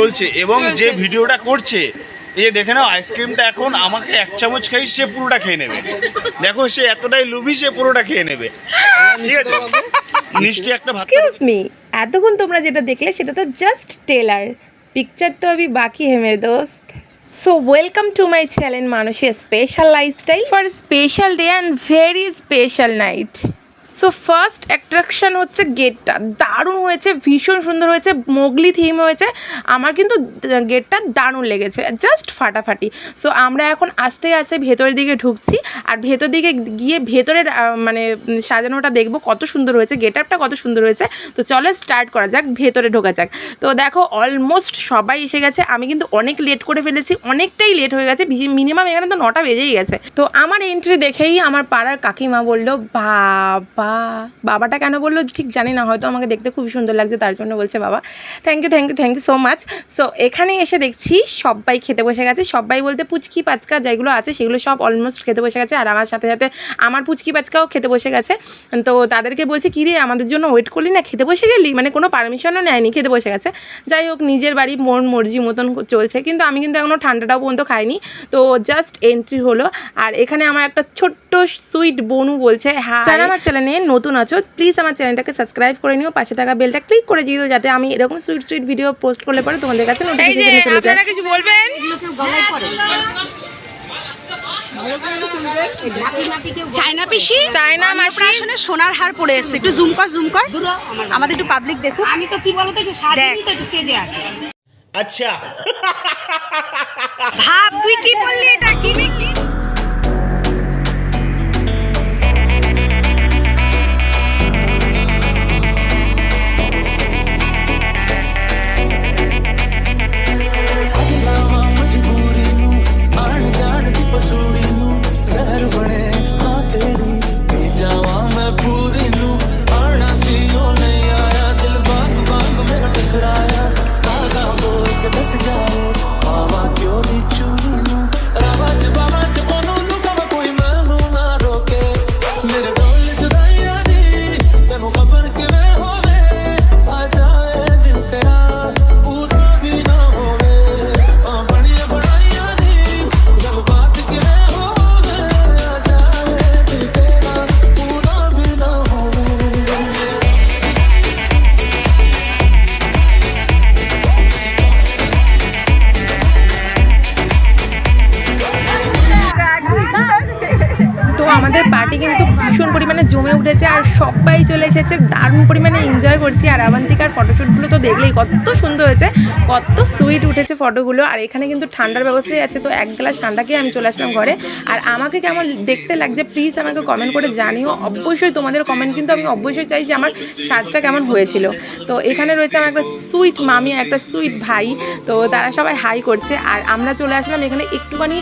চলছে এবং যে ভিডিওটা করছে এই যে দেখে নাও আইসক্রিমটা এখন আমাকে এক চামচ খাই সে পুরোটা খেয়ে নেবে। দেখো সে এতটাই লুবি সে পুরোটা খেয়ে নেবে। ঠিক আছে? নিশ্চয়ই একটা এক্সকিউজ মি এতক্ষণ তোমরা যেটা দেখলে সেটা তো জাস্ট টেলার পিকচার তো আমি বাকি হেমে দোস্ত। So welcome to my channel মানুষের special lifestyle for special day and very special night so first attraction হচ্ছে গেটটা দারুণ হয়েছে, ভীষণ সুন্দর হয়েছে, মোগলি থিম হয়েছে। আমার কিন্তু গেটটা দারুণ লেগেছে জাস্ট ফাটাফাটি। সো আমরা এখন আস্তে আস্তে ভেতরের দিকে ঢুকছি, আর ভেতর দিকে গিয়ে ভেতরের মানে সাজানোটা দেখব কত সুন্দর হয়েছে গেট আপটা কত সুন্দর হয়েছে। তো চলো স্টার্ট করা যাক, ভেতরে ঢোকা যাক। তো দেখো অলমোস্ট সবাই এসে গেছে। আমি কিন্তু অনেক লেট করে ফেলেছি, অনেকটাই লেট হয়ে গেছে মিনিমাম এখানে তো নটা বেজেই গেছে। তো আমার এন্ট্রি দেখেই আমার পাড়ার কাকিমা বলল, বাবা বাবাটা কেন বলল ঠিক জানি না, হয়তো আমাকে দেখতে খুব সুন্দর লাগছে, তার জন্য বলছে বাবা। Thank you thank you thank you so much so এখানে এসে দেখছি সবাই খেতে বসে গেছে। সবাই বলতে পুচকি পাচকা যেগুলো আছে, সেগুলো সব অলমোস্ট খেতে বসে গেছে। আর আমার সাথে সাথে আমার পুচকি পাচকাও খেতে বসে গেছে। তো তাদেরকে বলছে, কী রে, আমাদের জন্য ওয়েট করলি না? খেতে বসে গেলি? মানে কোনো পারমিশনও নেয়নি, খেতে বসে গেছে। যাই হোক, নিজের বাড়ি মন মর্জি মতন চলছে। কিন্তু আমি কিন্তু এখনও ঠান্ডাটাও পর্যন্ত খাইনি। তো জাস্ট এন্ট্রি হলো। আর এখানে আমার একটা ছোট্ট সুইট বনু বলছে হ্যাঁ আমার চ্যানেলে নতুন আছো প্লিজ আমার চ্যানেলটাকে সাবস্ক্রাইব করে নিও পাশে থাকা বেলটা ক্লিক করে দিও যাতে আমি এরকম সুইট সুইট ভিডিও পোস্ট করলে পরে তোমাদের কাছে নোটিফিকেশন চলে যায়। কিছু বলবেন? চায়না পিসি চায়না মাসি। অন্নপ্রাশনে সোনার হার পরে এসছে। একটু জুম কর জুম কর। আমাদের একটু পাবলিক দেখুক। আমি তো কি বলতো একটু সাজিনি তো একটু সেজে আসি। আচ্ছা। ভাব তুই কি বললি এটা? কি? so সবাই চলে এসেছে। দারুণ পরিমাণে এনজয় করছি। আর আবান্তিকার ফটোশ্যুটগুলো তো দেখলেই কত সুন্দর হয়েছে, কত সুইট উঠেছে ফটোগুলো আর এখানে কিন্তু ঠান্ডার ব্যবস্থাই আছে, তো এক গ্লাস ঠান্ডা খেয়ে আমি চলে আসলাম ঘরে। আর আমাকে কেমন দেখতে লাগছে প্লিজ আমাকে কমেন্ট করে জানিও। অবশ্যই তোমাদের কমেন্ট কিন্তু আমি অবশ্যই চাই যে আমার সাজটা কেমন হয়েছিল। তো এখানে রয়েছে আমার একটা সুইট মামি একটা সুইট ভাই। তো তারা সবাই হাই করছে। আর আমরা চলে আসলাম এখানে একটুখানি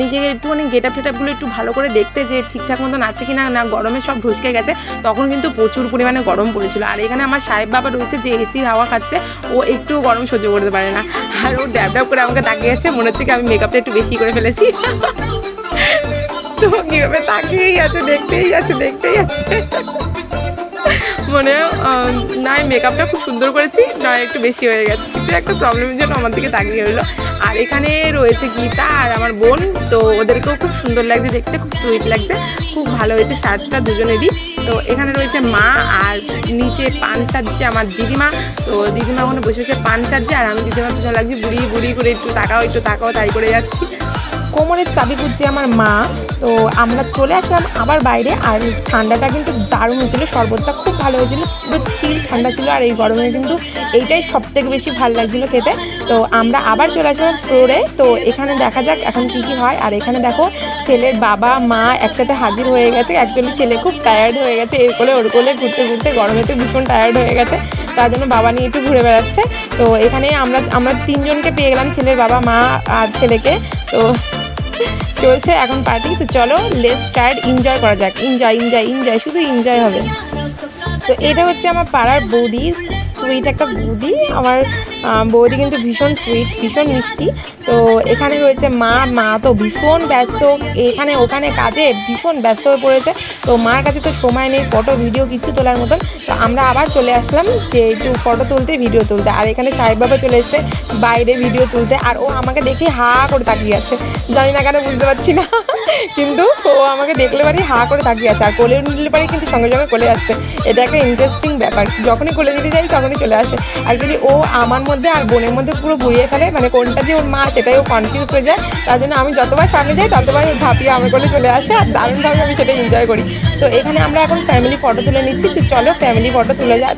নিজেকে একটুখানি গেট আপ টেটআপগুলো একটু ভালো করে দেখতে, যে ঠিকঠাক মতন আছে কি না না গরমে সব ঢুসকে গেছে। তখন কিন্তু প্রচুর পরিমাণে গরম পড়েছিল। আর এখানে আমার সাহেব বাবা রয়েছে, যে এসির হাওয়া খাচ্ছে, ও একটু গরম সহ্য করতে পারে না। আর ও ড্যাব করে আমাকে তাকিয়ে আছে মনে হচ্ছে কি আমি মেকআপটা একটু বেশি করে ফেলেছি। তো কীভাবে তাকিয়েই আছে, দেখতেই আছে দেখতেই আছে। মানে না মেকআপটা খুব সুন্দর করেছি, না, একটু বেশি হয়ে গেছে। কিছু একটা প্রবলেমের জন্য আমার দিকে তাকিয়ে রইল। আর এখানে রয়েছে গীতা আর আমার বোন, তো ওদেরকেও খুব সুন্দর লাগছে, দেখতে খুব সুইট লাগছে। খুব ভালো হয়েছে সাজটা দুজনেরই। তো এখানে রয়েছে মা আর নিচে পান সাজছে আমার দিদিমা। তো দিদিমা ওখানে বসে বসে পান সাজছে আর আমি দিদিমার পিছনে লাগছি, বুড়ি বুড়ি করে একটু তাকাও একটু তাকাও, তাই করে যাচ্ছি। কোমরের চাবি খুঁজছে আমার মা। তো আমরা চলে আসলাম আবার বাইরে, আর ঠান্ডাটা কিন্তু দারুণ হয়েছিল, শরবতটা খুব ভালো হয়েছিল পুরো চিল ঠান্ডা ছিল, আর এই গরমে কিন্তু এইটাই সব থেকে বেশি ভালো লাগছিল খেতে। তো আমরা আবার চলে আসলাম ফ্লোরে, তো এখানে দেখা যাক এখন কি কি হয়। আর এখানে দেখো ছেলের বাবা, মা একসাথে হাজির হয়ে গেছে অ্যাকচুয়ালি ছেলে খুব টায়ার্ড হয়ে গেছে, এর কোলে ওর কোলে ঘুরতে ঘুরতে গরমেতে ভীষণ টায়ার্ড হয়ে গেছে, তার জন্য বাবা নিয়ে একটু ঘুরে বেড়াচ্ছে। তো এখানে আমরা আমরা তিনজনকে পেয়ে গেলাম, ছেলের বাবা, মা আর ছেলেকে। তো চলছে এখন পার্টি তো চলো লেট স্টার্ট এনজয় করা যাক। এনজয় এনজয় এনজয় শুধু এনজয় হবে। তো এটা হচ্ছে আমার পাড়ার বৌদি। সুইট একটা বৌদি আমার বৌদি কিন্তু ভীষণ সুইট ভীষণ মিষ্টি। তো এখানে রয়েছে মা মা তো ভীষণ ব্যস্ত। এখানে, ওখানে কাজে ভীষণ ব্যস্ত হয়ে পড়েছে। তো মার কাছে তো সময় নেই ফটো ভিডিও কিছু তোলার মতন। তো আমরা আবার চলে আসলাম যে একটু ফটো তুলতে ভিডিও তুলতে। আর এখানে সাহেব বাবা চলে এসেছে বাইরে ভিডিও তুলতে। আর ও আমাকে দেখে হা করে তাকিয়ে আছে। জানি না কেন, বুঝতে পারছি না। কিন্তু ও আমাকে দেখলে পারি হা করে তাকিয়ে আছে, আর কোলে নিলে পারি কিন্তু সঙ্গে সঙ্গে কোলে আসছে। এটা একটা ইন্টারেস্টিং ব্যাপার। যখনই কোলে দিতে যাই, তখনই চলে আসে। অ্যাকচুয়ালি ও আমার মধ্যে আর বোনের মধ্যে পুরো বুঝিয়ে ফেলে মানে কোনটা যে ওর মা, সেটাই ও কনফিউজ হয়ে যায়। তার জন্য আমি যতবার সামনে যাই, ততবার ঝাঁপিয়ে আমার কোলে চলে আসে, আর দারুণভাবে আমি সেটা এনজয় করি। তো এখানে আমরা এখন ফ্যামিলি ফটো তুলে নিচ্ছি। চলো ফ্যামিলি ফটো তুলে যাক।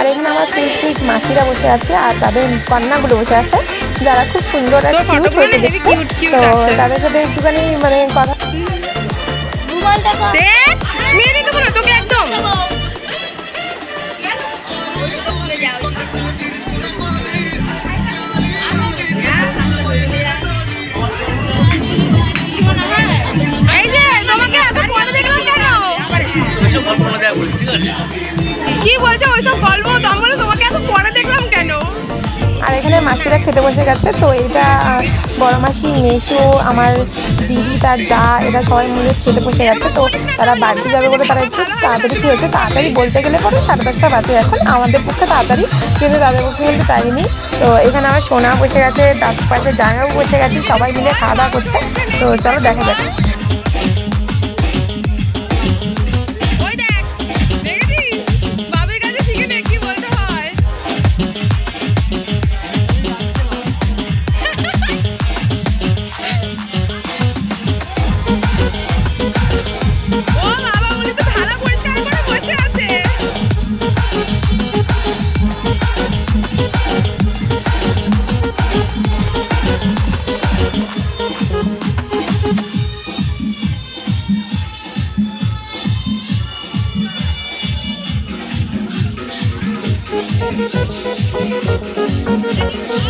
আর এখানে আমার সুইট সুইট মাসিরা বসে আছে আর তাদের কন্যাগুলো বসে আছে যারা খুব সুন্দর আর কিউট হয়েছে দেখতে। তো তাদের সাথে একটুখানি মানে কথা দেখ নিয়ে নিতে পারো তোকে একদম। কি বলছো? ওইসব গল্প তাহলে তোমাকে এত পরে দেখলাম কেন? আর এখানে মাসিরা খেতে বসে গেছে তো এটা বড় মাসি মেশো আমার দিদি তার যা এরা সবাই মিলে খেতে বসে গেছে তো তারা বাড়িতে যাবে বলে তারা একটু তাড়াতাড়ি খেয়েছে তাড়াতাড়ি বলতে গেলে পরে সাড়ে দশটা বাজে এখন আমাদের পক্ষে তাড়াতাড়ি কিন্তু তাদের পক্ষে কিন্তু তাই নেই তো এখানে আমার সোনা বসে গেছে তার পাশে জামাইও বসে গেছে সবাই মিলে খাওয়া দাওয়া করছে তো চলো দেখা যাক। Thank you.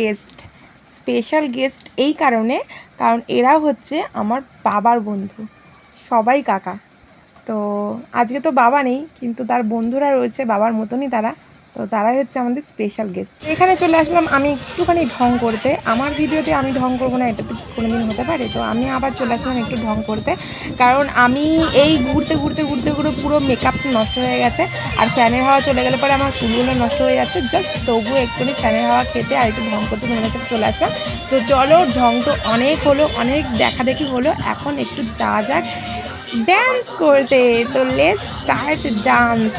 Guest special guest এই কারণে, কারণ এরা হচ্ছে আমার বাবার বন্ধু, সবাই কাকা। তো আজকে তো বাবা নেই, কিন্তু তার বন্ধুরা রয়েছে, বাবার মতনই তারা। তো তারাই হচ্ছে আমাদের স্পেশাল গেস্ট এখানে চলে আসলাম আমি একটুখানি ঢং করতে। আমার ভিডিওতে আমি ঢং করব না এটা তো কোনোদিন হতে পারে। তো আমি আবার চলে আসলাম একটু ঢং করতে। কারণ আমি এই ঘুরতে ঘুরতে ঘুরতে, ঘুরে পুরো মেকআপটা নষ্ট হয়ে গেছে। আর ফ্যানের হাওয়া চলে গেলে পরে আমার চুলগুলো নষ্ট হয়ে যাচ্ছে। জাস্ট তবুও একটুখানি ফ্যানের হাওয়া খেতে আর একটু ঢং করতে তোমাদের সাথে চলে আসলাম। তো চলো, ঢং তো অনেক হলো, অনেক দেখা দেখি হলো। এখন একটু যাওয়া যাক। ড্যান্স করতে। তো লেট স্টার্ট ডান্স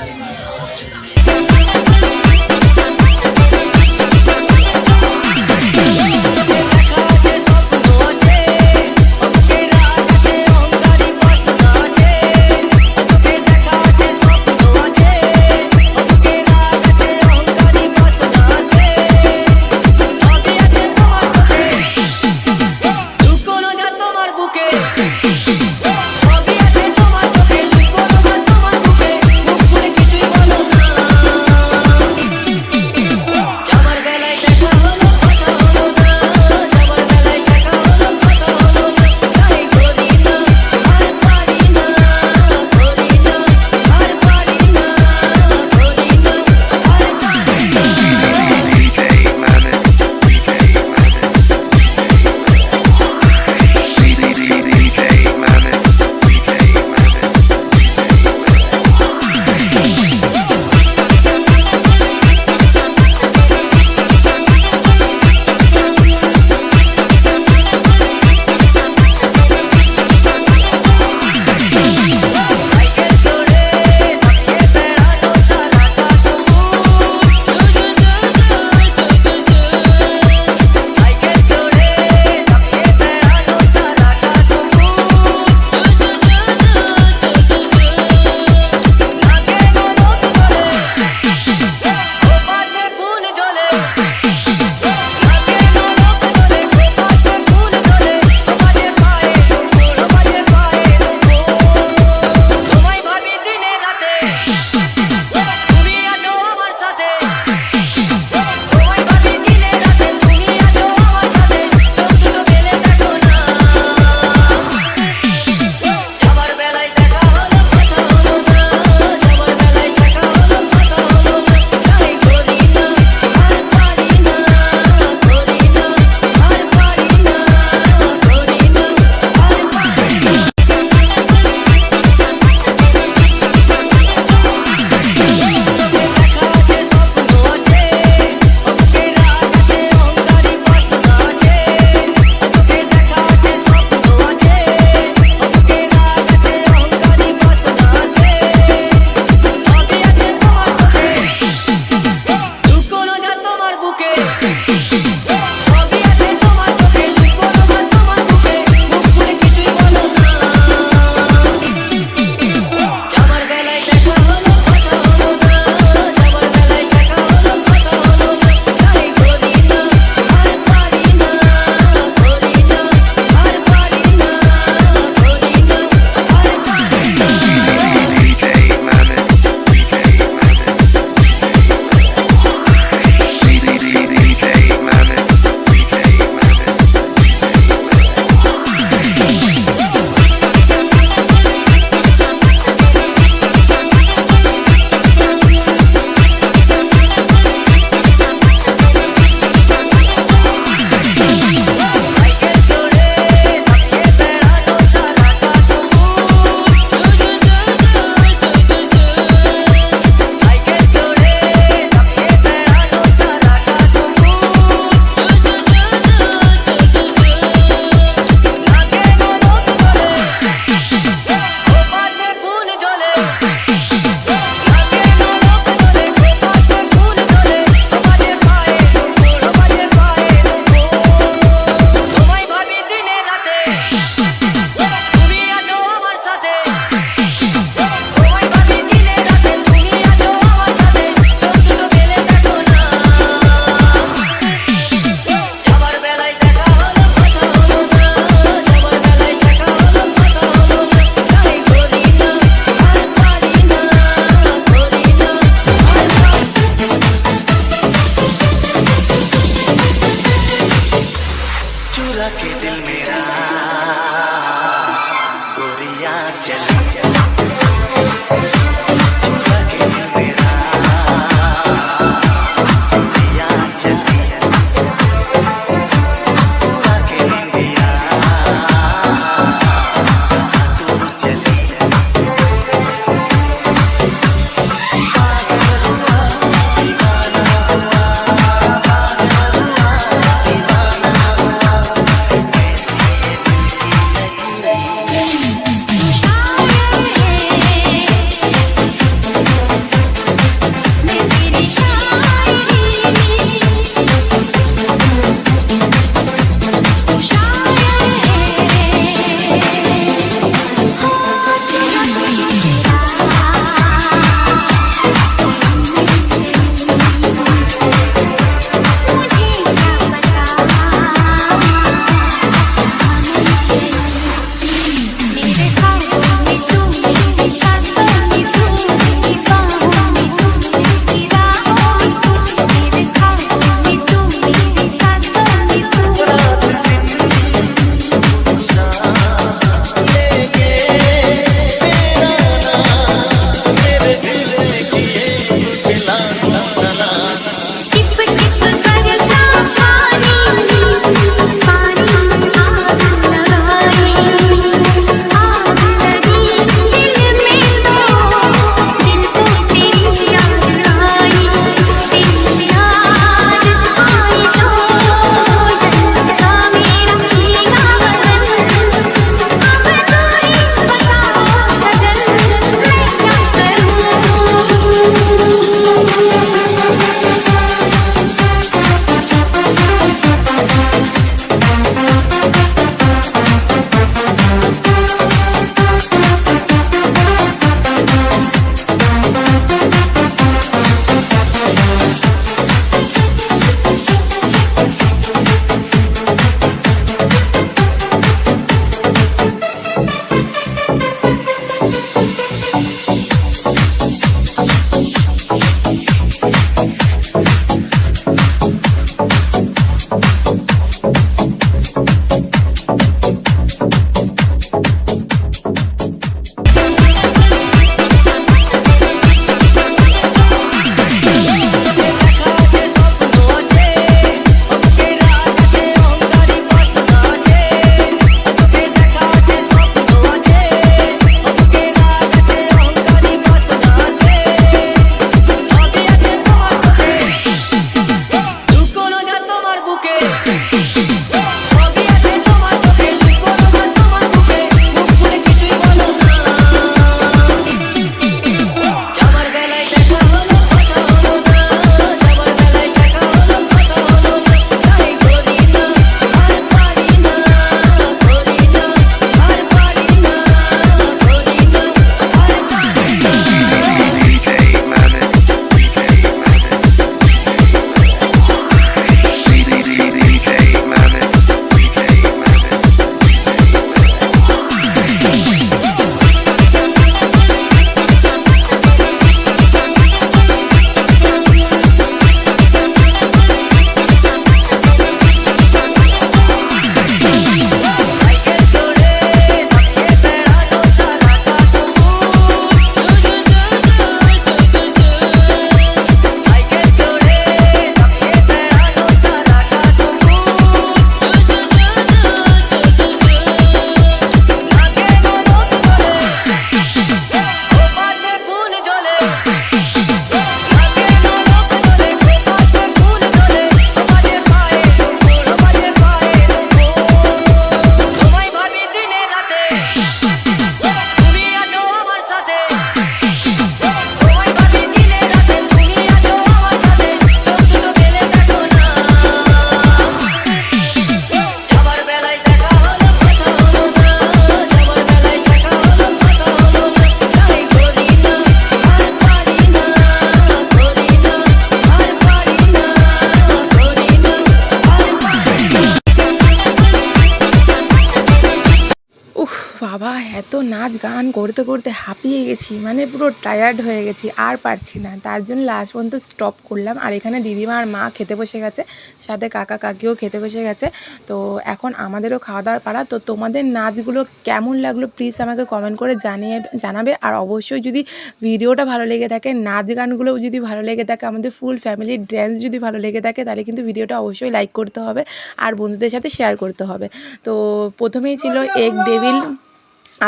এত নাচ গান করতে করতে হাঁপিয়ে গেছি মানে পুরো টায়ার্ড হয়ে গেছি আর পারছি না। তার জন্য লাস্ট পর্যন্ত স্টপ করলাম। আর এখানে দিদিমা আর মা খেতে বসে গেছে সাথে কাকা কাকিও খেতে বসে গেছে। তো এখন আমাদেরও খাওয়া দাওয়ার পাড়া। তো তোমাদের নাচগুলো কেমন লাগল প্লিজ আমাকে কমেন্ট করে জানিয়ে জানাবে। আর অবশ্যই যদি ভিডিওটা ভালো লেগে থাকে নাচ গানগুলো যদি ভালো লেগে থাকে আমাদের ফুল ফ্যামিলির ড্যান্স যদি ভালো লেগে থাকে তাহলে কিন্তু ভিডিওটা অবশ্যই লাইক করতে হবে। আর বন্ধুদের সাথে শেয়ার করতে হবে। তো প্রথমেই ছিল এগ ডেভিল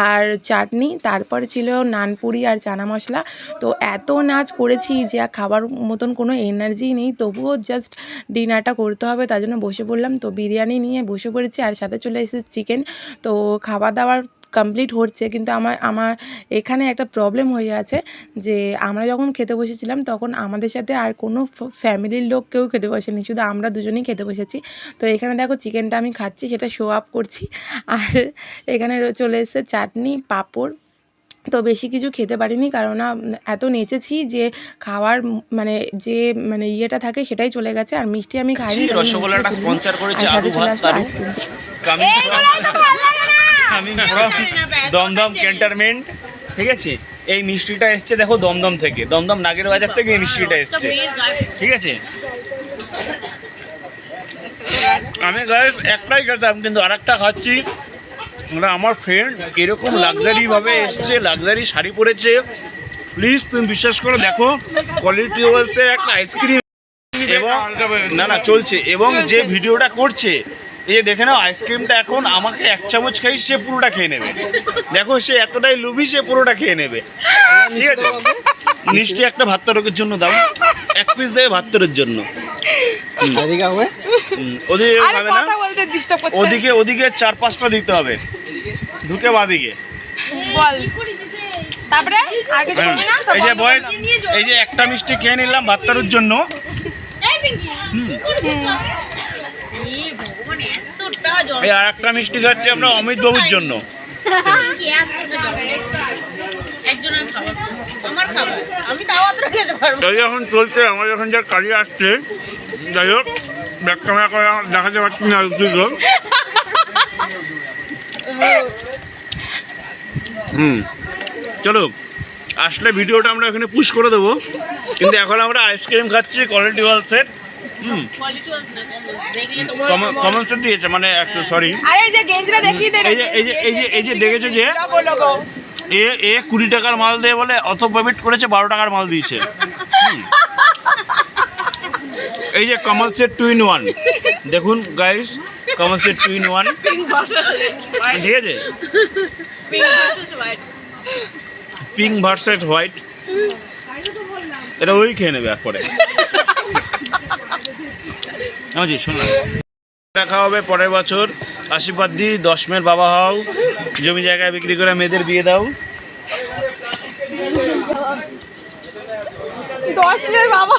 আর চাটনি, তারপরে ছিল নানপুরি আর চানা মশলা। তো এত নাচ করেছি যে খাবার মতন কোনো এনার্জি নেই। তবুও জাস্ট ডিনারটা করতে হবে, তার জন্য বসে পড়লাম। তো বিরিয়ানি নিয়ে বসে পড়েছি, আর সাথে চলে এসেছে চিকেন তো খাবার দাওয়ার কমপ্লিট হচ্ছে। কিন্তু আমার আমার এখানে একটা প্রবলেম হয়ে আছে যে আমরা যখন খেতে বসেছিলাম তখন আমাদের সাথে আর কোনো ফ্যামিলির লোক কেউ খেতে বসেনি। শুধু আমরা দুজনেই খেতে বসেছি। তো এখানে দেখো চিকেনটা আমি খাচ্ছি সেটা শো আপ করছি। আর এখানে চলে এসেছে চাটনি পাঁপড়। তো বেশি কিছু খেতে পারিনি কারণ এত নেচেছি যে খাওয়ার মানে যে মানে ইয়েটা থাকে সেটাই চলে গেছে। আর মিষ্টি আমি খাইনি রসগোল্লাটা স্পন্সর করেছে আর সাথে আলু চলে ভাত তারু ice cream coming from Dum Dum cantonment ঠিক আছে? এই মিষ্টিটা এসছে দেখো দমদম থেকে। দমদম নাগের বাজার থেকে এই মিষ্টিটা এসছে। ঠিক আছে? আমি গাইস একটাই খেতাম কিন্তু আরেকটা খাচ্ছি। মানে আমার ফ্রেন্ড এরকম লাক্সারি ভাবে এসছে লাক্সারি শাড়ি পরেছে। প্লিজ তুমি বিশ্বাস করে দেখো কোয়ালিটি ওয়েলসের একটা আইসক্রিম এবং না না চলছে। এবং যে ভিডিওটা করছে এই যে দেখে নাও আইসক্রিমটা এখন আমাকে এক চামচ খাই সে পুরোটা খেয়ে নেবে। দেখো সে এতটাই লুবি সে পুরোটা খেয়ে নেবে। ঠিক আছে? মিষ্টি একটা ভাত তরকের জন্য দাও। এক পিস দেবে ভাত তরকের জন্য। এদিকে হবে? ওদিকে খাবে না? কথা বলতে ডিস্টার্ব করছে। ওদিকে ওদিকে চার পাঁচটা দিতে হবে। ঢুকে বাদিকে। বল। তারপরে না এই যে বয়স এই যে একটা মিষ্টি খেয়ে নিলাম ভাত্তারুর জন্য। এই আর একটা মিষ্টি খাচ্ছি আমরা অমিত বাবুর জন্য। চলছে। আমার যা কাজে আসছে, যাই হোক দেখাতে পারছি না হুম। চলো, আসলে ভিডিওটা আমরা এখানে পুশ করে দেবো। কিন্তু এখন আমরা আইসক্রিম খাচ্ছি কোয়ালিটি ওয়াল সেট হুম। কমন সেট দিয়েছে মানে সরি আরে এই যে গেঞ্জিটা দেখিয়ে দে এই যে এই যে এই যে এই যে দেখেছ যে এ এ কুড়ি টাকার মাল দিয়ে বলে অত পেমেন্ট করেছে বারো টাকার মাল দিয়েছে। হুম। এই যে কমল সেট টু ইন ওয়ান দেখুন গাইস কমল সেট টু ইন ওয়ান ঠিক আছে? পিঙ্ক ভার্সেস হোয়াইট এটা ওই খেয়ে নেবে একবারে। বুঝি শোন না। দেখা হবে পরের বছর। আশীর্বাদ দি দশ মেয়ের বাবা হও জমি জায়গায় বিক্রি করে মেয়েদের বিয়ে দাও। দশ মিনিট বাবা।